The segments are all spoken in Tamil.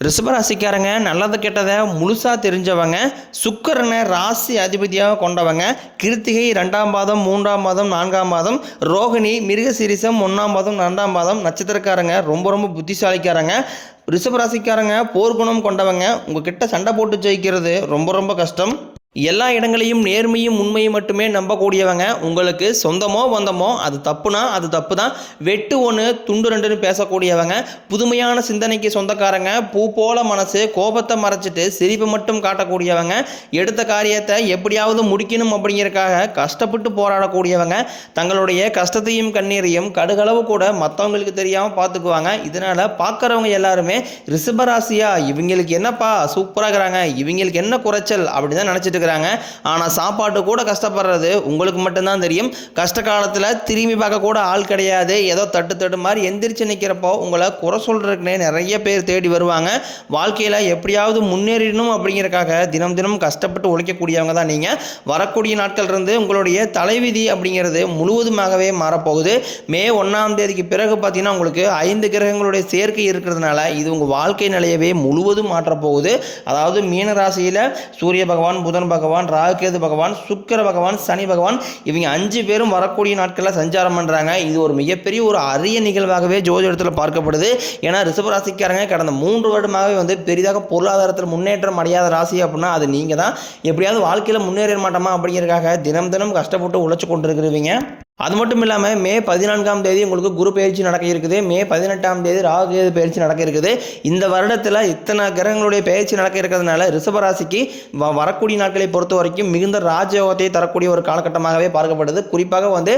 ரிஷபராசிக்காரங்க நல்லது கெட்டதை முழுசாக தெரிஞ்சவங்க சுக்கிரனை ராசி அதிபதியாக கொண்டவங்க கிருத்திகை ரெண்டாம் பாதம் மூன்றாம் மாதம் நான்காம் மாதம் ரோகிணி மிருகசீரிசம் ஒன்றாம் மாதம் ரெண்டாம் மாதம் நட்சத்திரக்காரங்க ரொம்ப ரொம்ப புத்திசாலிக்காரங்க. ரிஷபராசிக்காரங்க போர்க்குணம் கொண்டவங்க உங்ககிட்ட சண்டை போட்டு ஜெயிக்கிறது ரொம்ப ரொம்ப கஷ்டம். எல்லா இடங்களையும் நேர்மையும் உண்மையும் மட்டுமே நம்பக்கூடியவங்க. உங்களுக்கு சொந்தமோ வந்தமோ அது தப்புனா அது தப்பு தான் வெட்டு ஒன்று துண்டு ரெண்டுன்னு பேசக்கூடியவங்க. புதுமையான சிந்தனைக்கு சொந்தக்காரங்க. பூ போல மனசு கோபத்தை மறைச்சிட்டு சிரிப்பை மட்டும் காட்டக்கூடியவங்க. எடுத்த காரியத்தை எப்படியாவது முடிக்கணும் அப்படிங்கிறக்காக கஷ்டப்பட்டு போராடக்கூடியவங்க. தங்களுடைய கஷ்டத்தையும் கண்ணீரையும் கடுகளவு கூட மற்றவங்களுக்கு தெரியாமல் பார்த்துக்குவாங்க இதனால் பார்க்குறவங்க எல்லாருமே ரிஷபராசியா இவங்களுக்கு என்னப்பா சூப்பராக இருக்கிறாங்க இவங்களுக்கு என்ன குறைச்சல் அப்படின்னு தான் நினச்சிட்டு இருக்கிறாங்க ஆனால் சாப்பாட்டு கூட கஷ்டப்படுறது உங்களுக்கு மட்டும்தான் தெரியும். கஷ்ட காலத்தில் திரும்பி பார்க்க கூட ஆள் கிடையாது. ஏதோ தட்டு தட்டு மாதிரி எந்திரிச்சு நிற்கிறப்போ உங்களை குறை சொல்கிறதுக்குனே நிறைய பேர் தேடி வருவாங்க. வாழ்க்கையில் எப்படியாவது முன்னேறிடணும் அப்படிங்கிறக்காக தினம் தினம் கஷ்டப்பட்டு உழைக்கக்கூடியவங்க தான் நீங்கள் வரக்கூடிய நாட்கள் இருந்து உங்களுடைய தலைவிதி அப்படிங்கிறது முழுவதுமாகவே மாறப்போகுது. மே ஒன்றாம் தேதிக்கு பிறகு பார்த்தீங்கன்னா உங்களுக்கு ஐந்து கிரகங்களுடைய சேர்க்கை இருக்கிறதுனால இது உங்கள் வாழ்க்கை நிலையவே முழுவதும் மாற்றப்போகுது. அதாவது மீன ராசியில் சூரிய பகவான் புதன் பகவான் ராகுகேது பகவான் சுக்கர பகவான் சனி பகவான் இவங்க அஞ்சு பேரும் வரக்கூடிய நாட்களில் சஞ்சாரம் பண்ணுறாங்க இது ஒரு மிகப்பெரிய ஒரு அரிய நிகழ்வாகவே ஜோதிடத்தில் பார்க்கப்படுது. ஏன்னா ரிசபராசிக்காரங்க கடந்த மூன்று வருடமாகவே வந்து பெரிதாக பொருளாதாரத்தில் முன்னேற்றம் அடையாத ராசி அப்படின்னா அது நீங்கள் தான் எப்படியாவது வாழ்க்கையில் முன்னேற மாட்டோமா அப்படிங்கிறதுக்காக தினம் தினம் கஷ்டப்பட்டு உழைச்சி கொண்டு இருக்கிறவங்க அது மட்டும் இல்லாமல் மே பதினான்காம் தேதி உங்களுக்கு குரு பயிற்சி நடக்க இருக்குது. மே பதினெட்டாம் தேதி ராகுகேது பயிற்சி நடக்க இருக்குது. இந்த வருடத்தில் இத்தனை கிரகங்களுடைய பயிற்சி நடக்க இருக்கிறதுனால ரிஷபராசிக்கு வ வரக்கூடிய நாட்களை பொறுத்த வரைக்கும் மிகுந்த ராஜயோகத்தை தரக்கூடிய ஒரு காலகட்டமாகவே பார்க்கப்படுது. குறிப்பாக வந்து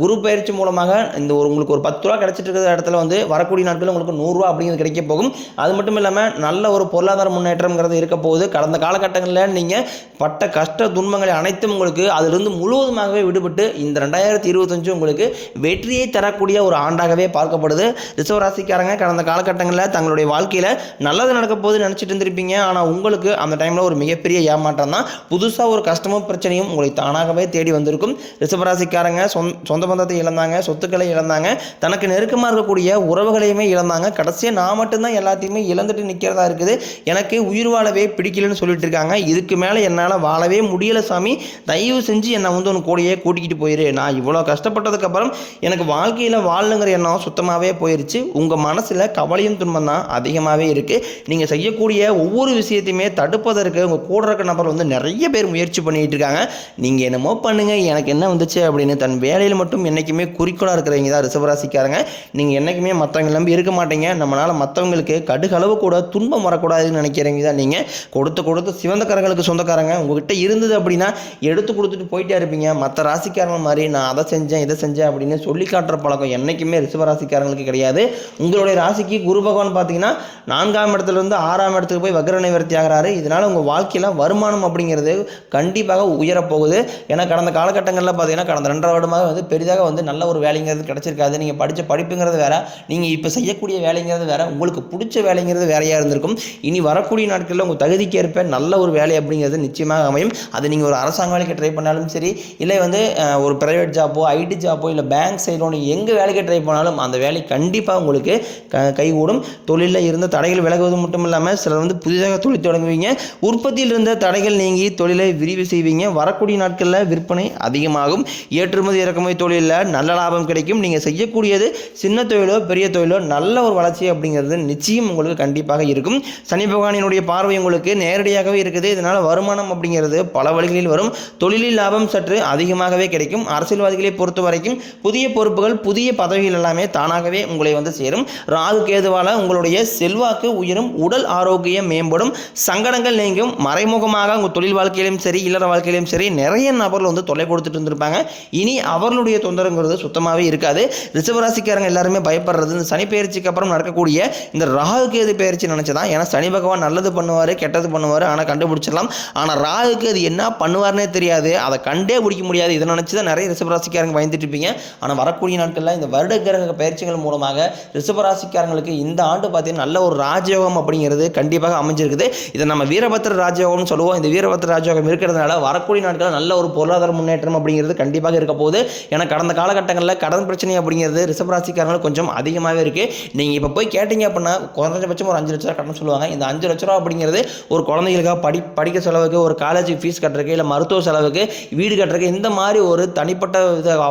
குரு பயிற்சி மூலமாக இந்த ஒரு உங்களுக்கு ஒரு பத்து ரூபா கிடைச்சிட்டு இருக்கிற இடத்துல வந்து வரக்கூடிய நாட்களில் உங்களுக்கு நூறுரூவா அப்படிங்கிறது கிடைக்க போகும். அது மட்டும் இல்லாமல் நல்ல ஒரு பொருளாதார முன்னேற்றம்ங்கிறது இருக்க போகுது. கடந்த காலகட்டங்களில் நீங்கள் பட்ட கஷ்ட துன்பங்களை அனைத்தும் உங்களுக்கு அதிலிருந்து முழுவதுமாகவே விடுபட்டு இந்த ரெண்டாயிரத்தி இருபத்தஞ்சு உங்களுக்கு வெற்றியை தரக்கூடிய ஒரு ஆண்டாகவே பார்க்கப்படுது. ரிசவராசிக்காரங்க கடந்த காலகட்டங்களில் தங்களுடைய வாழ்க்கையில் நல்லது நடக்க போது நினச்சிட்டு இருந்திருப்பீங்க. ஆனால் உங்களுக்கு அந்த டைமில் ஒரு மிகப்பெரிய ஏமாற்றம் தான். புதுசாக ஒரு கஷ்டமும் பிரச்சனையும் உங்களை தானாகவே தேடி வந்திருக்கும். ரிஷபராசிக்காரங்க சொந்த சொந்த பந்தத்தை இழந்தாங்க சொத்துக்களை இழந்தாங்க தனக்கு நெருக்கமாக இருக்கக்கூடிய உறவுகளையுமே இழந்தாங்க. கடைசியாக நான் மட்டும்தான் எல்லாத்தையுமே இழந்துட்டு நிற்கிறதா இருக்குது. எனக்கு உயிர் வாழவே பிடிக்கலன்னு சொல்லிட்டு இருக்காங்க. இதுக்கு மேலே என்னால் வாழவே முடியலை சாமி. தயவு செஞ்சு என்னை வந்து உன் கூடையே கூட்டிக்கிட்டு போயிரு. நான் இவ்வளோ கஷ்டப்பட்டதுக்கப்புறம் எனக்கு வாழ்க்கையில் வாழணுங்கிற எண்ணம் சுத்தமாகவே போயிடுச்சு உங்கள் மனசில் கவலையும் துன்பம் தான் அதிகமாகவே இருக்குது நீங்கள் செய்யக்கூடிய ஒவ்வொரு விஷயத்தையுமே தடுப்பதற்கு உங்கள் கூட இருக்க நபர் வந்து நிறைய பேர் முயற்சி பண்ணிட்டு இருக்காங்க. நீங்கள் என்னமோ பண்ணுங்கள் எனக்கு என்ன வந்துச்சு அப்படின்னு தன் வேலையில் மட்டும் என்றைக்குமே குறிக்கோளாக இருக்கிறவங்க தான் ரிசவராசிக்காரங்க நீங்கள் என்றைக்குமே மற்றவங்க நம்பி இருக்க மாட்டீங்க. நம்மளால் மற்றவங்களுக்கு கடுகளவு கூட துன்பம் வரக்கூடாதுன்னு நினைக்கிறவங்க தான் நீங்கள் கொடுத்து கொடுத்து சிவந்தக்காரங்களுக்கு சொந்தக்காரங்க. உங்ககிட்ட இருந்தது அப்படின்னா எடுத்து கொடுத்துட்டு போயிட்டே இருப்பீங்க. மற்ற ராசிக்காரங்க மாதிரி நான் அதை செஞ்சேன் இதை செஞ்சேன் அப்படின்னு சொல்லி காட்டுற பழக்கம் என்றைக்குமே ரிஷபராசிக்காரங்களுக்கு கிடையாது. உங்களுடைய ராசிக்கு குரு பகவான் பார்த்தீங்கன்னா நான்காம் இடத்துலேருந்து ஆறாம் இடத்துக்கு போய் வக்ர நிவர்த்தி ஆகிறாரு. இதனால் உங்கள் வாழ்க்கையில் வருமானம் அப்படிங்கிறது கண்டிப்பாக உயரப்போகுது. ஏன்னா கடந்த காலகட்டங்களில் பார்த்தீங்கன்னா கடந்த ரெண்டரை வருடமாக வந்து பெரிதாக வந்து நல்ல ஒரு வேலைங்கிறது கிடச்சிருக்காது. நீங்கள் படித்த படிப்புங்கிறது வேற. நீங்கள் இப்போ செய்யக்கூடிய வேலைங்கிறது வேற. உங்களுக்கு பிடிச்ச வேலைங்கிறது வேறையாக இருந்திருக்கும். இனி வரக்கூடிய நாட்களில் உங்கள் தகுதிக்கு ஏற்ப நல்ல ஒரு வேலை அப்படிங்கிறது நிச்சயமாக அமையும். அது நீங்கள் ஒரு அரசாங்க வேலைக்கு ட்ரை பண்ணாலும் சரி இல்லை வந்து ஒரு ப்ரைவேட் ஜாப்போ ஐடி ஜாப்போ இல்லை பேங்க் சைடோ நீங்கள் எங்கே வேலைக்கு ட்ரை பண்ணாலும் அந்த வேலை கண்டிப்பாக உங்களுக்கு க கைகூடும். தொழிலில் இருந்த தடைகள் விலகுவது மட்டும் இல்லாமல் சிலர் வந்து புதிதாக தொழில் தொடங்குவீங்க. உற்பத்தியில் இருந்த தடைகள் நீங்கி தொழிலை விரிவு செய்வீங்க. வரக்கூடிய நாட்களில் விற்பனை அதிகமாகும். ஏற்றுமதி இறக்குமதி தொழிலில் நல்ல லாபம் கிடைக்கும். நீங்கள் செய்யக்கூடியது சின்ன தொழிலோ பெரிய தொழிலோ நல்ல ஒரு வளர்ச்சி அப்படிங்கிறது நிச்சயம் உங்களுக்கு கண்டிப்பாக இருக்கும். சனி பகவானினுடைய பார்வை உங்களுக்கு நேரடியாகவே இருக்குது. இதனால் வருமானம் அப்படிங்கிறது பல வழிகளில் வரும். தொழிலில் லாபம் சற்று அதிகமாகவே கிடைக்கும். அரசியல்வாதிகள் பொறுத்த வரைக்கும் புதிய பொறுப்புகள் புதிய பதவிகள் எல்லாமே தானாகவே உங்களை வந்து சேரும். ராகு கேதுவால் உங்களுடைய செல்வாக்கு உயரும் உடல் ஆரோக்கியம் மேம்படும் சங்கடங்கள் நீங்கும். மறைமுகமாக உங்கள் தொழில் வாழ்க்கையிலும் சரி இல்லற வாழ்க்கையிலும் சரி நிறைய நபர்கள் வந்து தொலை கொடுத்துட்டு இருந்திருப்பாங்க. இனி அவர்களுடைய தொந்தரங்கிறது சுத்தமாகவே இருக்காது. ரிசவராசிக்காரங்க எல்லாருமே பயப்படுறது இந்த சனி பயிற்சிக்கு அப்புறம் நடக்கக்கூடிய இந்த ராகு கேது பயிற்சி நினச்சதான். ஏன்னா சனி பகவான் நல்லது பண்ணுவார் கெட்டது பண்ணுவார் ஆனால் கண்டுபிடிச்சிடலாம். ஆனால் ராகுக்கு அது என்ன பண்ணுவார்னே தெரியாது. அதை கண்டே பிடிக்க முடியாது. இதை நினச்சி தான் நிறைய ரிசவராசி ராசிக்காரங்க பயந்துட்டு இருப்பீங்க. ஆனால் வரக்கூடிய நாட்களில் இந்த வருட கிரக பயிற்சிகள் மூலமாக ரிஷபராசிக்காரங்களுக்கு இந்த ஆண்டு பார்த்தீங்கன்னா நல்ல ஒரு ராஜயோகம் அப்படிங்கிறது கண்டிப்பாக அமைஞ்சிருக்குது. இதை நம்ம வீரபத்திர ராஜயோகம்னு சொல்லுவோம். இந்த வீரபத்திர ராஜயோகம் இருக்கிறதுனால வரக்கூடிய நாட்களில் நல்ல ஒரு பொருளாதார முன்னேற்றம் அப்படிங்கிறது கண்டிப்பாக இருக்க போகுது. ஏன்னா கடந்த காலகட்டங்களில் கடன் பிரச்சனை அப்படிங்கிறது ரிஷபராசிக்காரங்களுக்கு கொஞ்சம் அதிகமாகவே இருக்குது நீங்கள் இப்போ போய் கேட்டீங்க அப்படின்னா குறைஞ்சபட்சம் ஒரு அஞ்சு லட்ச ரூபா கடன் சொல்லுவாங்க. இந்த அஞ்சு லட்ச ரூபா அப்படிங்கிறது ஒரு குழந்தைகளுக்காக படி படிக்க செலவுக்கு ஒரு காலேஜுக்கு ஃபீஸ் கட்டுறதுக்கு இல்லை மருத்துவ செலவுக்கு வீடு கட்டுறதுக்கு இந்த மாதிரி ஒரு தனிப்பட்ட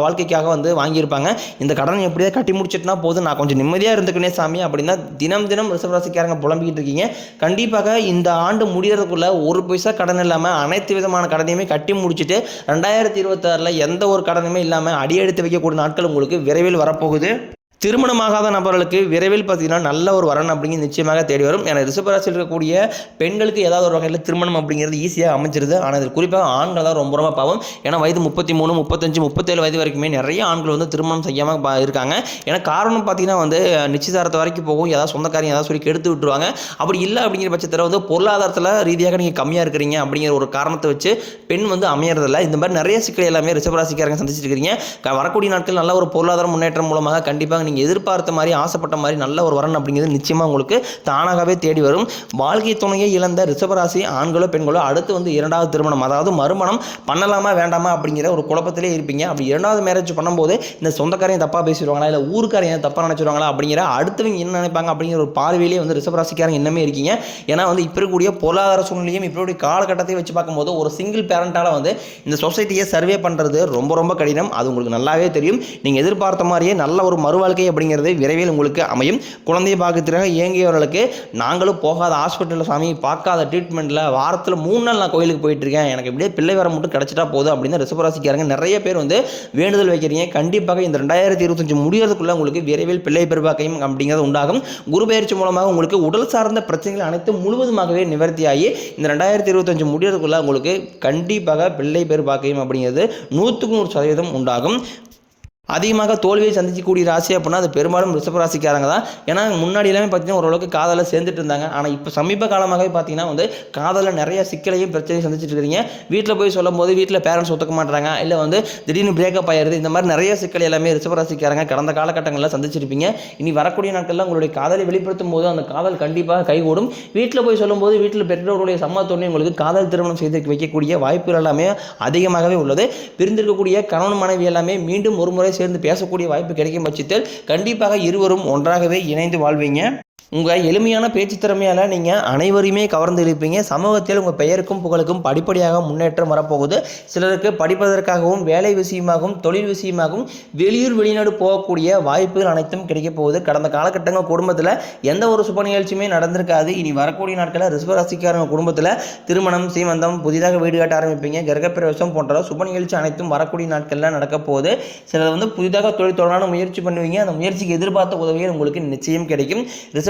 வாழ்க்கைக்காக வந்து வாங்கியிருப்பாங்க. இந்த கடன் எப்படியா கட்டி முடிச்சிட்டுனா போதும். நான் கொஞ்சம் நிம்மதியாக இருந்துக்கனே சாமி. அப்படின்னா தினம் தினம் ரிஷபராசிக்காரங்க புலம்பிக்கிட்டு இருக்கீங்க. கண்டிப்பாக இந்த ஆண்டு முடியறதுக்குள்ள ஒரு பைசா கடன் இல்லாமல் அனைத்து விதமான கடனையுமே கட்டி முடிச்சுட்டு ரெண்டாயிரத்தி இருபத்தாறில் எந்த ஒரு கடனுமே இல்லாமல் அடியெடுத்து வைக்கக்கூடிய நாட்கள் உங்களுக்கு விரைவில் வரப்போகுது. திருமணமாகாத நபர்களுக்கு விரைவில் பார்த்தீங்கன்னா நல்ல ஒரு வரன் அப்படிங்கிறது நிச்சயமாக தேடி வரும். ஏன்னா ரிஷபராசியில் இருக்கக்கூடிய பெண்களுக்கு ஏதாவது ஒரு வகையில் திருமணம் அப்படிங்கிறது ஈஸியாக அமைஞ்சிருது. ஆனால் இது குறிப்பாக ஆண்கள் தான் ரொம்ப ரொம்ப பாவம். ஏன்னா வயது முப்பத்தி மூணு முப்பத்தஞ்சு முப்பத்தேழு வயது வரைக்குமே நிறைய ஆண்கள் வந்து திருமணம் செய்யாமல் பா- இருக்காங்க. ஏன்னா காரணம் பார்த்தீங்கன்னா வந்து நிச்சயதாரத்தை வரைக்கும் போகும். ஏதாவது சொந்தக்காரங்க ஏதாவது சொல்லி கெடுத்து விட்டுருவாங்க. அப்படி இல்லை அப்படிங்கிற பட்சத்தில் வந்து பொருளாதாரத்தில் ரீதியாக நீங்கள் கம்மியாக இருக்கிறீங்க அப்படிங்கிற ஒரு காரணத்தை வச்சு பெண் வந்து அமையறதில்ல. இந்த மாதிரி நிறைய சிக்கல் எல்லாமே ரிஷபராசிக்காரங்க சந்திச்சிருக்கிறீங்க வரக்கூடிய நாட்கள் நல்ல ஒரு பொருளாதார முன்னேற்றம் மூலமாக கண்டிப்பாக நீங்கள் எதிர்பார்த்த மாதிரி ஆசைப்பட்ட மாதிரி நல்ல ஒரு வரன் அப்படிங்கிறது நிச்சயமாக உங்களுக்கு தானாகவே தேடி வரும். வாழ்க்கை துணையை இழந்த ரிஷபராசி ஆண்களோ பெண்களோ அடுத்து வந்து இரண்டாவது திருமணம் அதாவது மறுமணம் பண்ணலாமா வேண்டாமா அப்படிங்கிற ஒரு குழப்பத்திலே இருப்பீங்க. அப்படி இரண்டாவது மேரேஜ் பண்ணும்போது இந்த சொந்தக்காரையும் தப்பாக பேசிடுவாங்களா இல்லை ஊருக்காரையும் தப்பாக நினச்சிடுவாங்களா அப்படிங்கிற அடுத்தவங்க என்ன நினைப்பாங்க அப்படிங்கிற ஒரு பார்வையிலே வந்து ரிஷபராசிக்காரங்க இன்னமே இருக்கீங்க. ஏன்னா வந்து இப்போ இருக்கக்கூடிய பொருளாதார சூழ்நிலையும் இப்போ காலகட்டத்தையும் வச்சு பார்க்கும்போது ஒரு சிங்கிள் பேரண்ட்டால் வந்து இந்த சொசைட்டியை சர்வே பண்ணுறது ரொம்ப ரொம்ப கடினம். அது உங்களுக்கு நல்லாவே தெரியும். நீங்கள் எதிர்பார்த்த மாதிரியே நல்ல ஒரு மறுவாழ்க்கை அப்படிங்கிறது விரைவில் உங்களுக்கு அமையும். குழந்தைய பாக்கத்திற்காக இயங்கியவர்களுக்கு நாங்களும் போகாத ஹாஸ்பிட்டலில் சாமி பார்க்காத ட்ரீட்மெண்ட்டில் வாரத்தில் மூணு நாள் நான் கோயிலுக்கு போயிட்டு இருக்கேன் எனக்கு இப்படியே பிள்ளை வர மட்டும் கிடச்சிட்டா போதும் அப்படின்னு ரிசபராசிக்காரங்க நிறைய பேர் வந்து வேண்டுதல் வைக்கிறீங்க. கண்டிப்பாக இந்த ரெண்டாயிரத்தி இருபத்தஞ்சு முடியறதுக்குள்ள உங்களுக்கு விரைவில் பிள்ளை பெருவாக்கையும் அப்படிங்கிறது உண்டாகும். குரு பயிற்சி மூலமாக உங்களுக்கு உடல் சார்ந்த பிரச்சனைகள் அனைத்தும் முழுவதுமாகவே நிவர்த்தியாகி இந்த ரெண்டாயிரத்தி இருபத்தஞ்சு முடியறதுக்குள்ள உங்களுக்கு கண்டிப்பாக பிள்ளை பெருவாக்கையும் அப்படிங்கிறது நூற்றுக்கு நூறு சதவீதம் உண்டாகும். அதிகமாக தோல்வியை சந்திக்கக்கூடிய ராசி அப்படின்னா அது பெரும்பாலும் ரிஷபராசிக்காரங்க தான். ஏன்னா முன்னாடி எல்லாமே பார்த்தீங்கன்னா ஓரளவுக்கு காதலில் சேர்ந்துட்டு இருந்தாங்க. ஆனால் இப்போ சமீப காலமாகவே பார்த்தீங்கன்னா வந்து காதலில் நிறைய சிக்கலையும் பிரச்சனையும் சந்திச்சுட்டு இருக்கிறீங்க வீட்டில் போய் சொல்லும் போது வீட்டில் பேரண்ட்ஸ் ஒத்துக்க மாட்டாங்க இல்லை வந்து திடீர்னு பிரேக்கப் ஆயிடுது இந்த மாதிரி நிறைய சிக்கல் எல்லாமே ரிஷபராசிக்காரங்க கடந்த காலகட்டங்களில் சந்திச்சிருப்பீங்க. இனி வரக்கூடிய நாட்களில் உங்களுடைய காதலை வெளிப்படுத்தும் போது அந்த காதல் கண்டிப்பாக கைகூடும். வீட்டில் போய் சொல்லும்போது வீட்டில் பெற்றோருடைய சம்மத்தோடனே உங்களுக்கு காதல் திருமணம் செய்து வைக்கக்கூடிய வாய்ப்புகள் எல்லாமே அதிகமாகவே உள்ளது. பிரிந்திருக்கக்கூடிய கணவன் மனைவி எல்லாமே மீண்டும் ஒரு முறை சேர்ந்து பேசக்கூடிய வாய்ப்பு கிடைக்கும் பட்சத்தில் கண்டிப்பாக இருவரும் ஒன்றாகவே இணைந்து வாழ்வீங்க. உங்கள் எளிமையான பேச்சு திறமையால் நீங்கள் அனைவரையுமே கவர்ந்து இழுப்பீங்க. சமூகத்தில் உங்கள் பெயருக்கும் புகழுக்கும் படிப்படியாக முன்னேற்றம் வரப்போகுது. சிலருக்கு படிப்பதற்காகவும் வேலை விஷயமாகவும் தொழில் விஷயமாகவும் வெளியூர் வெளிநாடு போகக்கூடிய வாய்ப்புகள் அனைத்தும் கிடைக்கப் போகுது. கடந்த காலகட்டங்கள் குடும்பத்தில் எந்த ஒரு சுப நிகழ்ச்சியுமே நடந்திருக்காது. இனி வரக்கூடிய நாட்களில் ரிஷபராசிக்காரங்க குடும்பத்தில் திருமணம் சீமந்தம் புதிதாக வீடு கட்ட ஆரம்பிப்பீங்க. கிரகப்பிரவேசம் போன்ற சுப நிகழ்ச்சி அனைத்தும் வரக்கூடிய நாட்களில் நடக்க போகுது. சிலர் வந்து புதிதாக தொழில் தொடரான முயற்சி பண்ணுவீங்க. அந்த முயற்சிக்கு எதிர்பார்த்த உதவிகள் உங்களுக்கு நிச்சயம் கிடைக்கும்.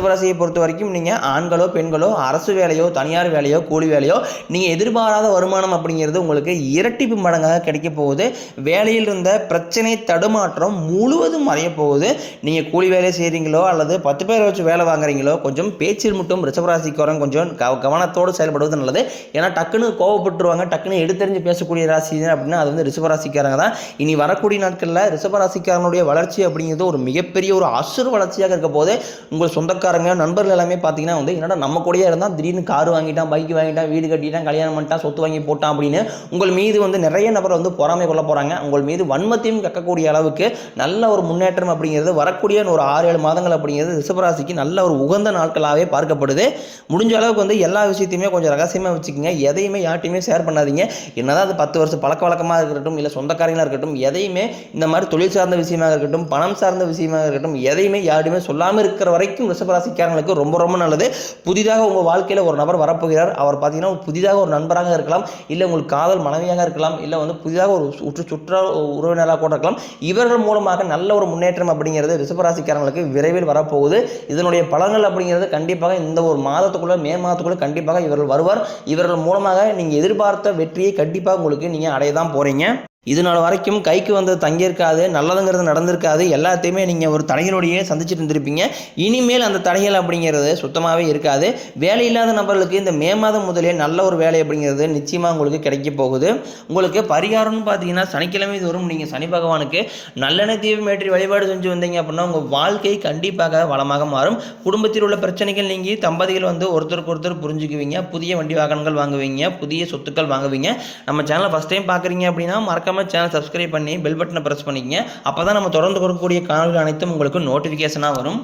ரிஷபராசியை பொறுத்த வரைக்கும் நீங்கள் ஆண்களோ பெண்களோ அரசு வேலையோ தனியார் வேலையோ கூலி வேலையோ நீங்கள் எதிர்பாராத வருமானம் அப்படிங்கிறது உங்களுக்கு இரட்டிப்பு மடங்காக கிடைக்க போகுது. வேலையில் இருந்த பிரச்சனை தடுமாற்றம் முழுவதும் மறைய போகுது. நீங்கள் கூலி வேலை செய்கிறீங்களோ அல்லது பத்து பேரை வச்சு வேலை வாங்குறீங்களோ கொஞ்சம் பேச்சில் மட்டும் ரிஷபராசிக்காரங்க கொஞ்சம் கவனத்தோடு செயல்படுவது நல்லது. ஏன்னா டக்குன்னு கோவப்பட்டுருவாங்க. டக்குன்னு எடுத்தறிஞ்சு பேசக்கூடிய ராசி அப்படின்னா அது வந்து ரிஷபராசிக்காரங்க தான். இனி வரக்கூடிய நாட்களில் ரிஷபராசிக்காரனுடைய வளர்ச்சி அப்படிங்கிறது ஒரு மிகப்பெரிய ஒரு அசுர வளர்ச்சியாக இருக்க போது உங்கள் சொந்தக்காரங்க நண்பர்கள் எல்லாமே பார்த்தீங்கன்னா வந்து என்னடா நம்ம கூடயே இருந்தால் திடீர்னு கார் வாங்கிட்டான் பைக் வாங்கிட்டான் வீடு கட்டிட்டான் கல்யாணம் பண்ணிட்டான் சொத்து வாங்கி போட்டான் அப்படின்னு உங்கள் மீது வந்து நிறைய நபர் வந்து பொறாமை கொள்ள போகிறாங்க உங்கள் மீது வன்மத்தையும் கக்கக்கூடிய அளவுக்கு நல்ல ஒரு முன்னேற்றம் அப்படிங்கிறது வரக்கூடிய ஒரு ஆறு ஏழு மாதங்கள் அப்படிங்கிறது ரிஷபராசிக்கு நல்ல ஒரு உகந்த நாட்களாகவே பார்க்கப்படுது. முடிஞ்ச அளவுக்கு வந்து எல்லா விஷயத்தையுமே கொஞ்சம் ரகசியமாக வச்சுக்கோங்க. எதையுமே யார்ட்டையுமே ஷேர் பண்ணாதீங்க. என்னதான் அது பத்து வருஷம் பழக்க வழக்கமாக இருக்கட்டும் இல்லை சொந்தக்காரங்களாக இருக்கட்டும் எதையுமே இந்த மாதிரி தொழில் சார்ந்த விஷயமாக இருக்கட்டும் பணம் சார்ந்த விஷயமாக இருக்கட்டும் எதையுமே யாருமே சொல்லாமல் இருக்கிற வரைக்கும் ராசிக்காரங்களுக்கு ரொம்ப ரொம்ப நல்லது. புதிதாக உங்கள் வாழ்க்கையில் ஒரு நபர் வரப்போகிறார். அவர் பார்த்தீங்கன்னா புதிதாக ஒரு நண்பராக இருக்கலாம். இல்லை உங்களுக்கு காதல் மனைவியாக இருக்கலாம். இல்லை வந்து புதிதாக ஒரு சுற்று சுற்றா உறவினராக கூட இருக்கலாம். இவர்கள் மூலமாக நல்ல ஒரு முன்னேற்றம் அப்படிங்கிறது ரிஷபராசிக்காரங்களுக்கு விரைவில் வரப்போகுது. இதனுடைய பலன்கள் அப்படிங்கிறது கண்டிப்பாக இந்த ஒரு மாதத்துக்குள்ளே மே மாதத்துக்குள்ளே கண்டிப்பாக இவர்கள் வருவார். இவர்கள் மூலமாக நீங்கள் எதிர்பார்த்த வெற்றியை கண்டிப்பாக உங்களுக்கு நீங்கள் அடைய தான் போகிறீங்க இது நாள் வரைக்கும் கைக்கு வந்தது தங்கியிருக்காது நல்லதுங்கிறது நடந்திருக்காது. எல்லாத்தையுமே நீங்கள் ஒரு தடைகளோடையே சந்திச்சுட்டு இருந்திருப்பீங்க. இனிமேல் அந்த தடைகள் அப்படிங்கிறது சுத்தமாகவே இருக்காது. வேலை இல்லாத நபர்களுக்கு இந்த மே மாதம் முதலே நல்ல ஒரு வேலை அப்படிங்கிறது நிச்சயமாக உங்களுக்கு கிடைக்க போகுது. உங்களுக்கு பரிகாரம்னு பார்த்தீங்கன்னா சனிக்கிழமை தோறும் நீங்கள் சனி பகவானுக்கு நல்லெண்ணெய் தீபம் ஏற்றி வழிபாடு செஞ்சு வந்தீங்க அப்படின்னா உங்கள் வாழ்க்கை கண்டிப்பாக வளமாக மாறும். குடும்பத்தில் உள்ள பிரச்சனைகள் நீங்கி தம்பதிகள் வந்து ஒருத்தருக்கு ஒருத்தர் புரிஞ்சுக்குவீங்க. புதிய வண்டி வாகனங்கள் வாங்குவீங்க. புதிய சொத்துக்கள் வாங்குவீங்க. நம்ம சேனலை ஃபஸ்ட் டைம் பார்க்குறீங்க அப்படின்னா மறக்காம சேனல் சப்ஸ்கிரைப் பண்ணி பெல் பட்டனை ப்ரெஸ் பண்ணிக்கங்க. அப்போ தான் நம்ம தொடர்ந்து கொடுக்கக்கூடிய காணொலிகள் அனைத்தும் உங்களுக்கு நோட்டிஃபிகேஷனாக வரும்.